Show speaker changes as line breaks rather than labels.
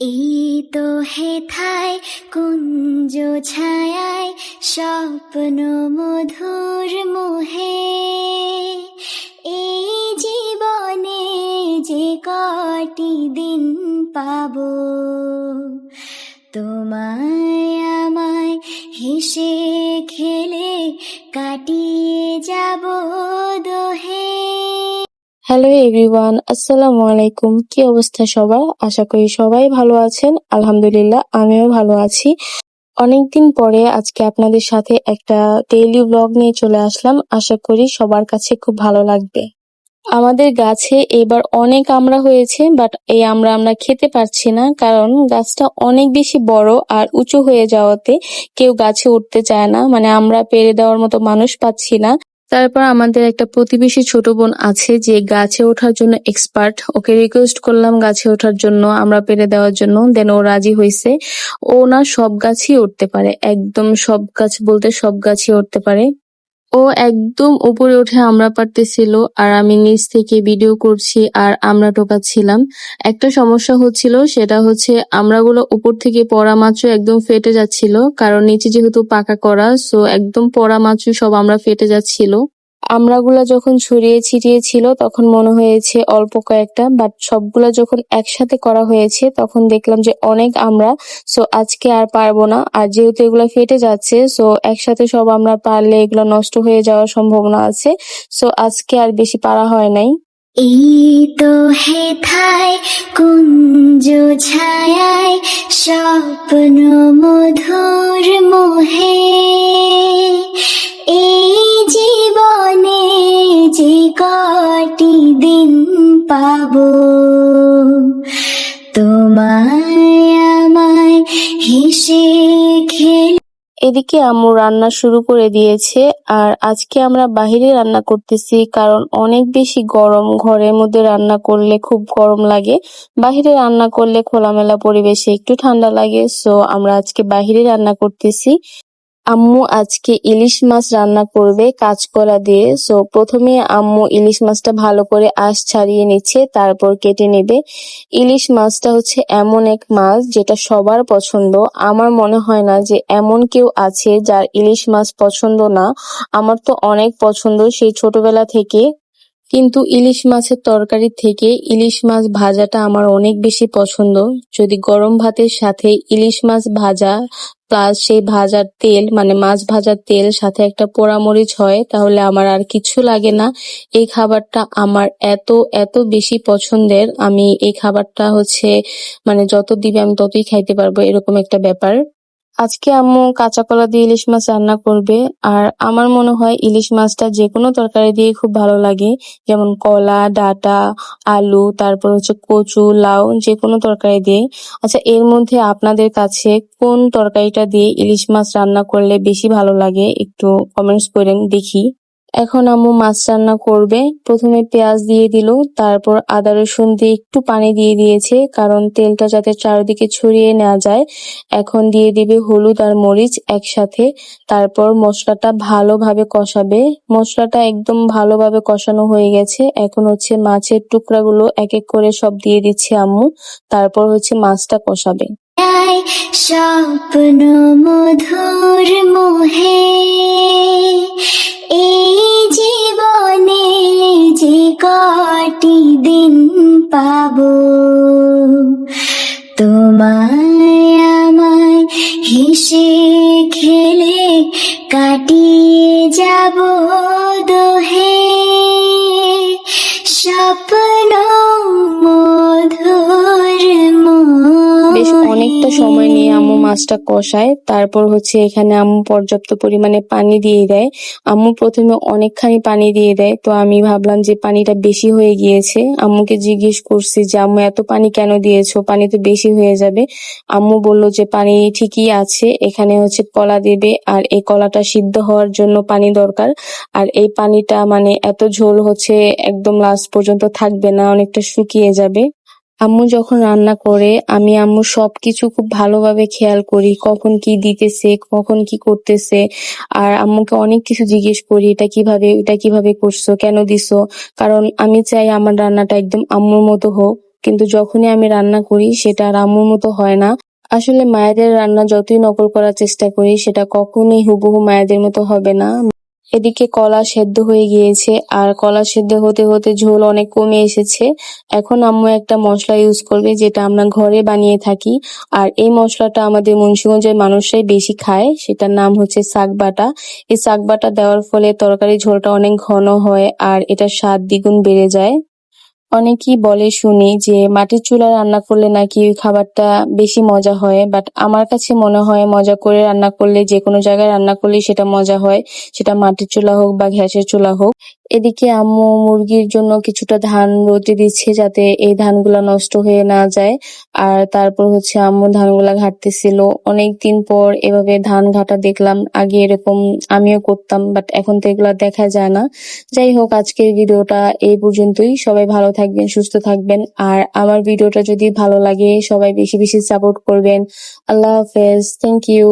এই তো হেথায় কুঞ্জ ছায়ায়, স্বপ্ন মধুর মোহে। এই জীবনে যে কটি দিন পাবো, তোমায় আমায় হেসে খেলে কাটিয়ে
হ্যালো এভরিওয়ান আসসালামু আলাইকুম কি অবস্থা সবার? আশা করি সবাই ভালো আছেন। আলহামদুলিল্লাহ, আমিও ভালো আছি। অনেকদিন পরে আজকে আপনাদের সাথে একটা ডেইলি ব্লগ নিয়ে চলে আসলাম। আশা করি সবার কাছে খুব ভালো লাগবে। আমাদের গাছে এবার অনেক আমড়া হয়েছে বাট এই আমড়া আমরা খেতে পারছি না, কারণ গাছটা অনেক বেশি বড় আর উঁচু হয়ে যাওয়াতে কেউ গাছে উঠতে চায় না। মানে আমরা পেরে দেওয়ার মতো মানুষ পাচ্ছি না। তারপর আমাদের একটা প্রতিবেশী ছোট বোন আছে যে গাছে ওঠার জন্য এক্সপার্ট ওকে রিকোয়েস্ট করলাম গাছে ওঠার জন্য, আমরা পেরে দেওয়ার জন্য। দেন ও রাজি হয়েছে। ও না সব গাছই উঠতে পারে। একদম সব গাছ বলতে সব গাছই উঠতে পারে। ও একদম উপরে উঠে আমরা পারতেছিল আর আমি নিচ থেকে ভিডিও করছি আর আমরা টোকাচ্ছিলাম একটা সমস্যা হচ্ছিল সেটা হচ্ছে আমরাগুলো উপর থেকে পড়া মাছও একদম ফেটে যাচ্ছিল, কারণ নিচে যেহেতু পাকা করা সো একদম পড়া মাছও সব আমরা ফেটে যাচ্ছিল। আমড়াগুলা যখন ছড়িয়ে ছিটিয়ে ছিল, তখন মনে হয়েছে অল্প কয়েকটা বাট সবগুলা যখন একসাথে করা হয়েছে, তখন দেখলাম যে অনেক আমরা সো আজকে আর পারব না। আর যেহেতু এগুলো ফেটে যাচ্ছে সো একসাথে সব আমরা পারলে এগুলো নষ্ট হয়ে যাওয়ার সম্ভাবনা আছে সো আজকে আর বেশি পারা হয় নাই।
এই তো হেথায় কুঞ্জ ছায়ায়, স্বপ্ন মধুর মোহে। কটি দিন পাবো। তোমায় আমায় হেসে খেলে
এদিকে আম্মু রান্না শুরু করে দিয়েছে, আর আজকে আমরা বাহিরে রান্না করতেছি কারণ অনেক বেশি গরম, ঘরের মধ্যে রান্না করলে খুব গরম লাগে। বাহিরে রান্না করলে খোলামেলা পরিবেশে একটু ঠান্ডা লাগে সো আমরা আজকে বাহিরে রান্না করতেছি। আম্মু আজকে ইলিশ মাছ রান্না করবে কাঁচকলা দিয়ে। সো প্রথমে আম্মু ইলিশ মাছটা ভালো করে আঁশ ছাড়িয়ে নিচ্ছে, তারপর কেটে নেবে। ইলিশ মাছটা হচ্ছে এমন এক মাছ যেটা সবার পছন্দ। আমার মনে হয় না যে এমন কেউ আছে যার ইলিশ মাছ পছন্দ না। আমার তো অনেক পছন্দ, সেই ছোটবেলা থেকে কিন্তু ইলিশ মাছের তরকারি থেকে ইলিশ মাছ ভাজাটা আমার অনেক বেশি পছন্দ। যদি গরম ভাতের সাথে ইলিশ মাছ ভাজা, প্লাস সেই ভাজার তেল মানে মাছ ভাজার তেল সাথে একটা পোড়ামরিচ হয়, তাহলে আমার আর কিছু লাগে না। এই খাবারটা আমার এত এত বেশি পছন্দের। আমি এই খাবারটা হচ্ছে মানে যত দিবে আমি ততই খাইতে পারব, এরকম একটা ব্যাপার। আজকে আম্মু কাঁচা কলা দিয়ে ইলিশ মাছ রান্না করবে, আর আমার মনে হয় ইলিশ মাছটা যে কোনো তরকারি দিয়ে খুব ভালো লাগে। যেমন কলা, ডাটা, আলু, তারপর হচ্ছে কচু, লাউ যে কোনো তরকারি দিয়ে। আচ্ছা এর মধ্যে আপনাদের কাছে কোন তরকারিটা দিয়ে ইলিশ মাছ রান্না করলে বেশি ভালো লাগে? একটু কমেন্টস করেন, দেখি। এখন আম্মু মাছ রান্না করবে। প্রথমে পেঁয়াজ দিয়ে দিল, তারপর আদা রসুন দিয়ে একটু পানি দিয়ে দিয়েছে, কারণ তেলটা যাতে চারিদিকে ছড়িয়ে নেওয়া যায়। এখন দিয়ে দিবে হলুদ আর মরিচ একসাথে, তারপর মশলাটা ভালোভাবে কষাবে। মশলাটা একদম ভালোভাবে কষানো হয়ে গেছে। এখন হচ্ছে মাছের টুকরাগুলো এক এক করে সব দিয়ে দিচ্ছে আম্মু, তারপর হচ্ছে মাছটা কষাবে।
স্বপ্ন মধুর হেসে খেলে কাটিয়ে
অনেকটা সময় নিয়ে আম্মু মাছটা কষায়, তারপর হচ্ছে এখানে আম্মু পর্যাপ্ত পরিমাণে পানি দিয়ে দেয়। আম্মু প্রথমে অনেকখানি পানি দিয়ে দেয়, তো আমি ভাবলাম যে পানিটা বেশি হয়ে গিয়েছে। আম্মুকে জিজ্ঞেস করছি যে, আম্মু, এত পানি কেন দিয়েছ? পানি তো বেশি হয়ে যাবে। আম্মু বলল যে, পানি ঠিকই আছে, এখানে হচ্ছে কলা দেবে, আর এই কলাটা সিদ্ধ হওয়ার জন্য পানি দরকার। আর এই পানিটা মানে এত ঝোল হচ্ছে একদম লাস্ট পর্যন্ত থাকবে না, অনেকটা শুকিয়ে যাবে। আম্মু যখন রান্না করে, আমি আম্মুর সবকিছু খুব ভালোভাবে খেয়াল করি, কখন কি দিতেছে, কখন কি করতেছে। আর আম্মুকে অনেক কিছু জিজ্ঞেস করি, এটা কীভাবে এটা কীভাবে করছ, কেন দিছো? কারণ আমি চাই আমার রান্নাটা একদম আম্মুর মতো হোক, কিন্তু যখনই আমি রান্না করি, সেটা আর আম্মুর মতো হয় না। আসলে মায়েদের রান্না যতই নকল করার চেষ্টা করি, সেটা কখনোই হুবহু মায়েদের মতো হবে না। এদিকে কলা সেদ্ধ হয়ে গিয়েছে, আর কলা সেদ্ধ হতে হতে ঝোল অনেক কমে এসেছে। এখন আম্মু একটা মশলা ইউজ করবে যেটা আমরা ঘরে বানিয়ে থাকি, আর এই মশলাটা আমাদের মুন্সিগঞ্জের মানুষরাই বেশি খায়, সেটার নাম হচ্ছে শাক বাটা। এই শাক বাটা দেওয়ার ফলে তরকারি ঝোলটা অনেক ঘন হয়, আর এটা স্বাদ দ্বিগুণ বেড়ে যায়। অনেকেই বলে শুনি যে, মাটির চুলা রান্না করলে নাকি ওই খাবারটা বেশি মজা হয়? বাট আমার কাছে মনে হয় মজা করে রান্না করলে, যে কোনো জায়গায় রান্না করলে সেটা মজা হয়। সেটা মাটির চুলা হোক বা গ্যাসের চুলা হোক। এদিকে আম্মু মুরগির জন্য কিছুটা ধান রোদে দিচ্ছে যাতে এই ধানগুলা নষ্ট হয়ে না যায়। আর তারপর হচ্ছে আম্মু ধানগুলা ঘাটতেছিল। অনেক দিন পর এভাবে ধান ঘাটা দেখলাম। আগে এরকম আমিও করতাম বাট এখন তো এগুলা দেখা যায় না। যাই হোক, আজকের ভিডিওটা এই পর্যন্তই। সবাই ভালো থাকবেন, সুস্থ থাকবেন। আর আমার ভিডিওটা যদি ভালো লাগে, সবাই বেশি বেশি সাপোর্ট করবেন। আল্লাহ হাফেজ। Thank you